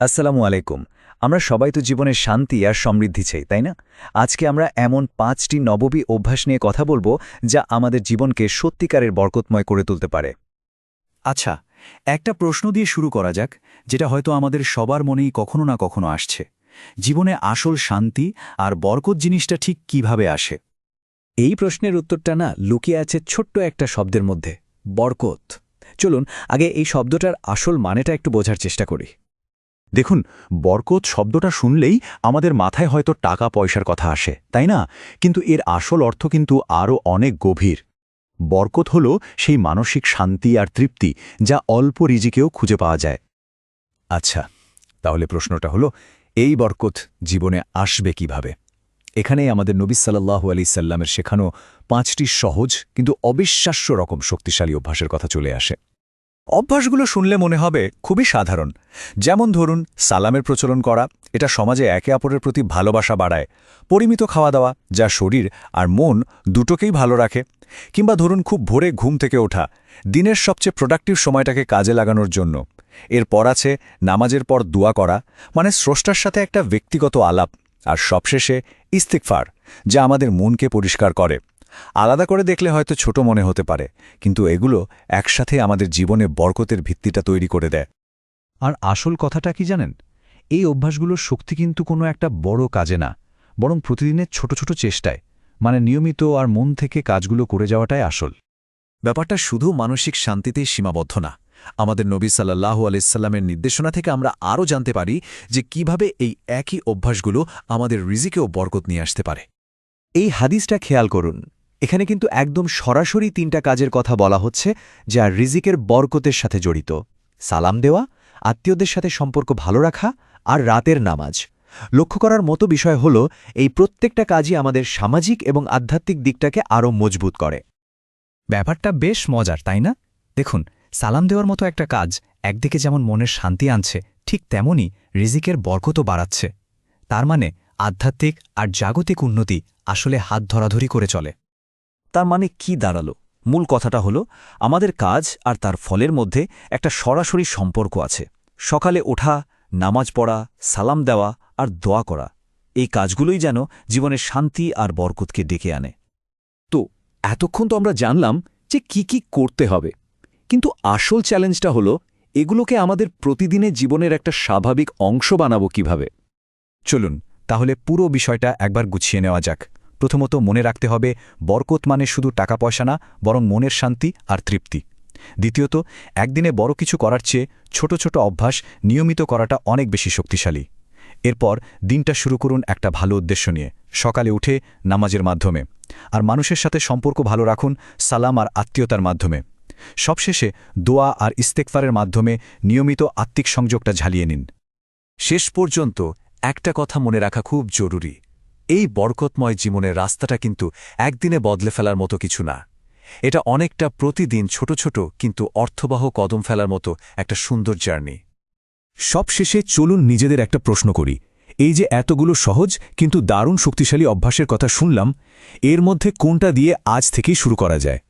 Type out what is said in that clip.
আসসালামু আলাইকুম। আমরা সবাই তো জীবনের শান্তি আর সমৃদ্ধি চাই, তাই না? আজকে আমরা এমন পাঁচটি নববী অভ্যাস নিয়ে কথা বলব যা আমাদের জীবনকে সত্যিকারের বরকতময় করে তুলতে পারে। আচ্ছা একটা প্রশ্ন দিয়ে শুরু করা যাক, যেটা হয়তো আমাদের সবার মনেই কখনো না কখনো আসছে। জীবনে আসল শান্তি আর বরকত জিনিসটা ঠিক কীভাবে আসে? এই প্রশ্নের উত্তরটা না লুকিয়ে আছে ছোট্ট একটা শব্দের মধ্যে, বরকত। চলুন, আগে এই শব্দটার আসল মানেটা একটু বোঝার চেষ্টা করি। দেখুন, বরকত শব্দটা শুনলেই আমাদের মাথায় হয়তো টাকা পয়সার কথা আসে, তাই না? কিন্তু এর আসল অর্থ কিন্তু আরও অনেক গভীর। বরকত হল সেই মানসিক শান্তি আর তৃপ্তি যা অল্প রিজিকেও খুঁজে পাওয়া যায়। আচ্ছা তাহলে প্রশ্নটা হলো, এই বরকত জীবনে আসবে কীভাবে? এখানেই আমাদের নবী সাল্লাহু আলি সাল্লামের শেখানো পাঁচটি সহজ কিন্তু অবিশ্বাস্য রকম শক্তিশালী অভ্যাসের কথা চলে আসে। অভ্যাসগুলো শুনলে মনে হবে খুবই সাধারণ। যেমন ধরুন, সালামের প্রচলন করা, এটা সমাজে একে অপরের প্রতি ভালোবাসা বাড়ায়, পরিমিত খাওয়া দাওয়া, যা শরীর আর মন দুটোকেই ভালো রাখে। কিংবা ধরুন, খুব ভোরে ঘুম থেকে ওঠা, দিনের সবচেয়ে প্রোডাক্টিভ সময়টাকে কাজে লাগানোর জন্য। এরপর আছে নামাজের পর দোয়া করা মানে স্রষ্টার সাথে একটা ব্যক্তিগত আলাপ, আর সবশেষে ইস্তিকফার যা আমাদের মনকে পরিষ্কার করে। আলাদা করে দেখলে হয়তো ছোট মনে হতে পারে, কিন্তু এগুলো একসাথে আমাদের জীবনে বরকতের ভিত্তিটা তৈরি করে দেয়। আর আসল কথাটা কি জানেন? এই অভ্যাসগুলোর শক্তি কিন্তু কোনো একটা বড় কাজে না, বরং প্রতিদিনের ছোট ছোট চেষ্টায় মানে নিয়মিত আর মন থেকে কাজগুলো করে যাওয়াটাই আসল। ব্যাপারটা শুধু মানসিক শান্তিতেই সীমাবদ্ধ না, আমাদের নবী সাল্লাহু আলাইসাল্লামের নির্দেশনা থেকে আমরা আরও জানতে পারি যে কীভাবে এই একই অভ্যাসগুলো আমাদের রিজিকেও বরকত নিয়ে আসতে পারে। এই হাদিসটা খেয়াল করুন। এখানে কিন্তু একদম সরাসরি তিনটা কাজের কথা বলা হচ্ছে, যা রিজিকের বরকতের সাথে জড়িত। সালাম দেওয়া, আত্মীয়দের সাথে সম্পর্ক ভালো রাখা আর রাতের নামাজ। লক্ষ্য করার মতো বিষয় হল, এই প্রত্যেকটা কাজই আমাদের সামাজিক এবং আধ্যাত্মিক দিকটাকে আরও মজবুত করে। ব্যাপারটা বেশ মজার, তাই না? দেখুন, সালাম দেওয়ার মতো একটা কাজ একদিকে যেমন মনের শান্তি আনছে, ঠিক তেমনই রিজিকের বরকতও বাড়াচ্ছে। তার মানে আধ্যাত্মিক আর জাগতিক উন্নতি আসলে হাত ধরাধরি করে চলে। তার মানে কি দাঁড়াল? মূল কথাটা হলো, আমাদের কাজ আর তার ফলের মধ্যে একটা সরাসরি সম্পর্ক আছে। সকালে ওঠা, নামাজ পড়া, সালাম দেওয়া আর দোয়া করা। এই কাজগুলোই যেন জীবনের শান্তি আর বরকতকে ডেকে আনে। তো, এতক্ষণ তো আমরা জানলাম যে কি কি করতে হবে। কিন্তু আসল চ্যালেঞ্জটা হলো, এগুলোকে আমাদের প্রতিদিনের জীবনের একটা স্বাভাবিক অংশ বানাবো কীভাবে? চলুন, তাহলে পুরো বিষয়টা একবার গুছিয়ে নেওয়া যাক। প্রথমত মনে রাখতে হবে, বরকত মানে শুধু টাকা পয়সা না, বরং মনের শান্তি আর তৃপ্তি। দ্বিতীয়ত, একদিনে বড় কিছু করার চেয়ে ছোট ছোট অভ্যাস নিয়মিত করাটা অনেক বেশি শক্তিশালী। এরপর দিনটা শুরু করুন একটা ভালো উদ্দেশ্য নিয়ে, সকালে উঠে নামাজের মাধ্যমে। আর মানুষের সাথে সম্পর্ক ভালো রাখুন সালাম আর আত্মীয়তার মাধ্যমে। সবশেষে দোয়া আর ইস্তেকফারের মাধ্যমে নিয়মিত আত্মিক সংযোগটা ঝালিয়ে নিন। শেষ পর্যন্ত একটা কথা মনে রাখা খুব জরুরি। এই বরকতময় জীবনের রাস্তাটা কিন্তু একদিনে বদলে ফেলার মতো কিছু না। এটা অনেকটা প্রতিদিন ছোট ছোট কিন্তু অর্থবাহ কদম ফেলার মতো একটা সুন্দর জার্নি। সবশেষে চলুন নিজেদের একটা প্রশ্ন করি। এই যে এতগুলো সহজ কিন্তু দারুণ শক্তিশালী অভ্যাসের কথা শুনলাম, এর মধ্যে কোনটা দিয়ে আজ থেকেই শুরু করা যায়?